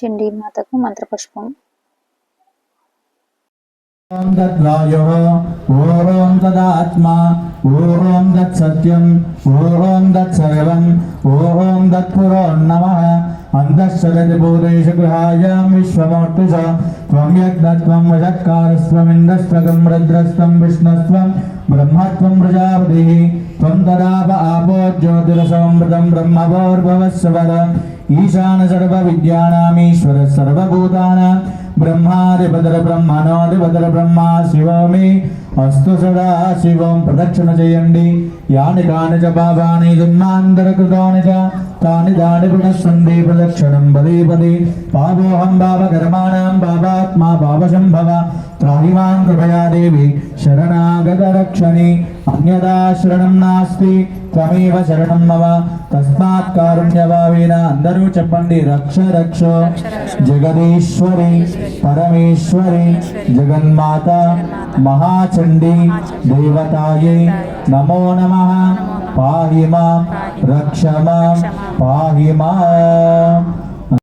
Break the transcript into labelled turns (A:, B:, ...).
A: చండీమాతకు మంత్రపుష్పం.
B: ఓం తద్వాయో ఓం తదాత్మా ఓం తత్ సత్యం ఓం తత్ సర్వం ఓం తత్ పురోన్నమ అంతఃసరతి భూతేష గృహాయాం విశ్వమోర్తిష త్వం యజ్ఞత్వం వశత్కారస్వమింద్రస్వగం విష్ణస్వం బ్రహ్మత్వం ప్రజాపతి. त्वन्ददाप आपो ज्योतिरसंवृतं ब्रह्मवोर्भवस्वर ईशान सर्वविद्याणामीश्वर सर्वभूतानां ब्रह्मादिपदरब्रह्मणोदिपदर ब्रह्मा शिवो मे अस्तु सदा शिवं प्रदक्षिणचयण्डि यानि कानि च पापानि जन्मान्तरकृतानि च तानि तानि गुणसन्धि प्रदक्षिणं पदे पदे पापोऽहं पापकर्माणां पापात्मा पापशम्भव त्राहि मां कृपया देवी शरणागतरक्षणि అన్యదా శరణం నాస్తి త్వమేవ శరణం మమ తస్మాత్ కారుణ్యభావేన అందరూ చెప్పండి రక్ష రక్ష జగదీశ్వరి పరమేశ్వరి జగన్మాత మహాచండి దేవతాయై నమో నమ పాహి మాం రక్ష మాం పాహి మాం